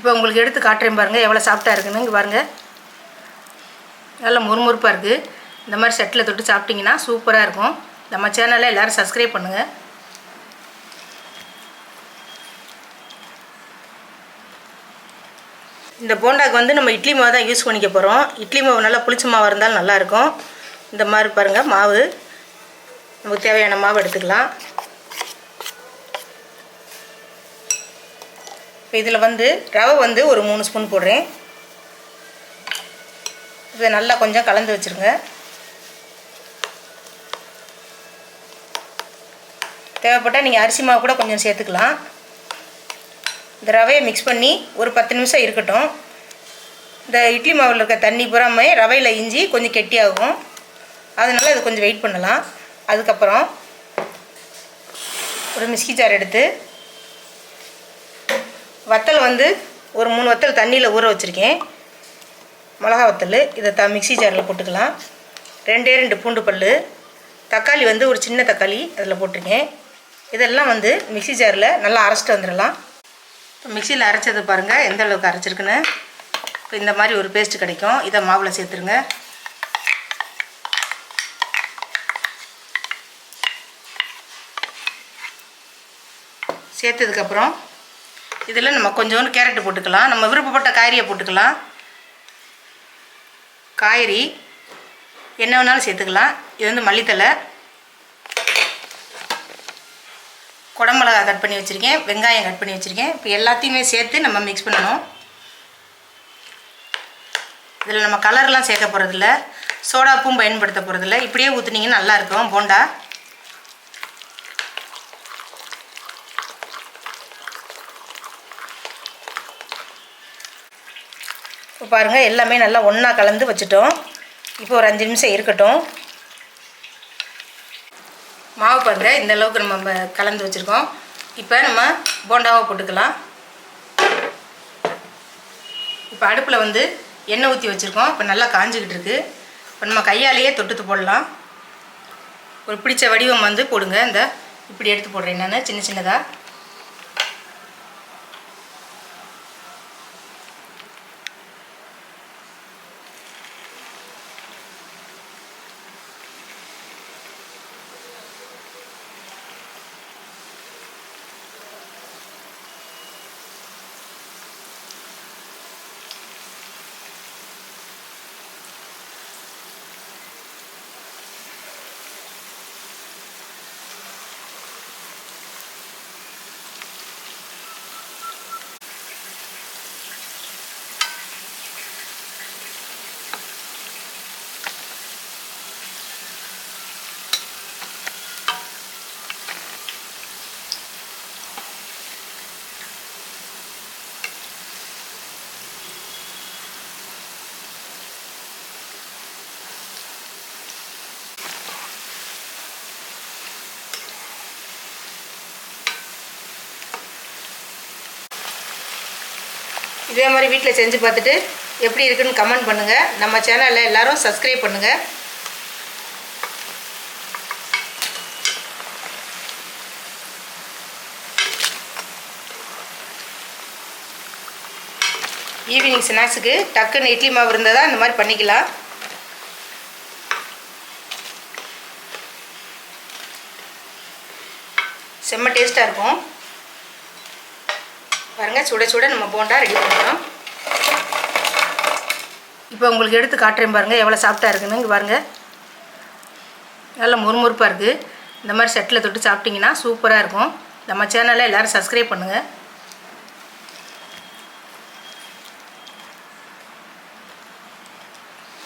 இப்போ உங்களுக்கு எடுத்து காட்டுறேன் பாருங்கள் எவ்வளோ சாஃப்டாக இருக்குன்னு. இங்கே பாருங்கள் நல்லா முறுமுறுப்பாக இருக்குது இந்த மாதிரி செட்டில் தொட்டு சாப்பிட்டிங்கன்னா சூப்பராக இருக்கும். நம்ம சேனலை எல்லோரும் சப்ஸ்கிரைப் பண்ணுங்கள் இந்த போண்டாக்கு வந்து நம்ம இட்லி மாவு தான் யூஸ் பண்ணிக்க போகிறோம் இட்லி மாவு நல்லா புளிச்ச மாவு இருந்தாலும் நல்லாயிருக்கும் இந்த மாதிரி பாருங்கள் மாவு. நமக்கு தேவையான மாவு எடுத்துக்கலாம். இப்போ இதில் வந்து ரவை வந்து ஒரு மூணு ஸ்பூன் போடுறேன். இதை நல்லா கொஞ்சம் கலந்து வச்சுருங்க. தேவைப்பட்டால் நீங்கள் அரிசி மாவு கூட கொஞ்சம் சேர்த்துக்கலாம். இந்த ரவையை மிக்ஸ் பண்ணி ஒரு பத்து நிமிஷம் இருக்கட்டும். இந்த இட்லி மாவில் இருக்க தண்ணி பூராமே ரவையில் இஞ்சி கொஞ்சம் கெட்டியாகும். அதனால் இது கொஞ்சம் வெயிட் பண்ணலாம். அதுக்கப்புறம் ஒரு மிஸ்கி ஜார் எடுத்து வத்தல் வந்து ஒரு மூணு வத்தல் தண்ணியில் ஊற வச்சுருக்கேன். மிளகா வத்தல் இதை த மிக்ஸி ஜாரில் போட்டுக்கலாம். ரெண்டே ரெண்டு பூண்டு பல் தக்காளி வந்து ஒரு சின்ன தக்காளி அதில் போட்டிருக்கேன். இதெல்லாம் வந்து மிக்ஸி ஜாரில் நல்லா அரைச்சிட்டு வந்துடலாம். இப்போ மிக்சியில் அரைச்சது பாருங்கள் எந்த அளவுக்கு அரைச்சிருக்குன்னு. இப்போ இந்த மாதிரி ஒரு பேஸ்ட் கிடைக்கும். இதை மாவில் சேர்த்துருங்க. சேர்த்ததுக்கப்புறம் இதில் நம்ம கொஞ்சோண்டு கேரட்டு போட்டுக்கலாம். நம்ம விருப்பப்பட்ட காய்கறியை போட்டுக்கலாம். காய்கறி என்ன வேணாலும் சேர்த்துக்கலாம். இது வந்து மல்லித்தலை குடமிளகா கட் பண்ணி வச்சுருக்கேன். வெங்காயம் கட் பண்ணி வச்சுருக்கேன். இப்போ எல்லாத்தையுமே சேர்த்து நம்ம மிக்ஸ் பண்ணணும். இதில் நம்ம கலர்லாம் சேர்க்க போகிறதில்ல சோடாப்பும் பயன்படுத்த போகிறதில்ல இப்படியே ஊற்றுனீங்கன்னா நல்லாயிருக்கும் போண்டா. இப்போ பாருங்கள் எல்லாமே நல்லா ஒன்றா கலந்து வச்சுட்டோம். இப்போ ஒரு அஞ்சு நிமிஷம் இருக்கட்டும். மாவு பாருங்கள் இந்த அளவுக்கு நம்ம கலந்து வச்சுருக்கோம். இப்போ நம்ம போண்டாவை போட்டுக்கலாம். இப்போ அடுப்பில் வந்து எண்ணெய் ஊற்றி வச்சுருக்கோம். இப்போ நல்லா காஞ்சிக்கிட்டு இருக்குது இப்போ நம்ம கையாலேயே தொட்டுத்து போடலாம். ஒரு பிடிச்ச வடிவம் வந்து போடுங்க. இந்த இப்படி எடுத்து போடுறேன் நான் சின்ன சின்னதாக இதே மாதிரி வீட்டில் செஞ்சு பார்த்துட்டு எப்படி இருக்குன்னு கமெண்ட் பண்ணுங்கள் நம்ம சேனலில் எல்லோரும் சப்ஸ்கிரைப் பண்ணுங்கள் ஈவினிங் ஸ்நாக்ஸுக்கு டக்குன்னு இட்லி மாவு இருந்தால் தான் இந்த மாதிரி பண்ணிக்கலாம். செம்ம டேஸ்ட்டாக இருக்கும். பாருங்கள் சுட சுட நம்ம போண்டா ரெடி பண்ணுறோம் இப்போ உங்களுக்கு எடுத்து காட்டுறேன் பாருங்கள் எவ்வளோ சாஃப்டாக இருக்குன்னு. இங்கே பாருங்கள் நல்லா முறுமுறுப்பாக இருக்குது இந்த மாதிரி செட்டில் தொட்டு சாப்பிட்டிங்கன்னா சூப்பராக இருக்கும். நம்ம சேனலை எல்லோரும் சப்ஸ்கிரைப் பண்ணுங்கள்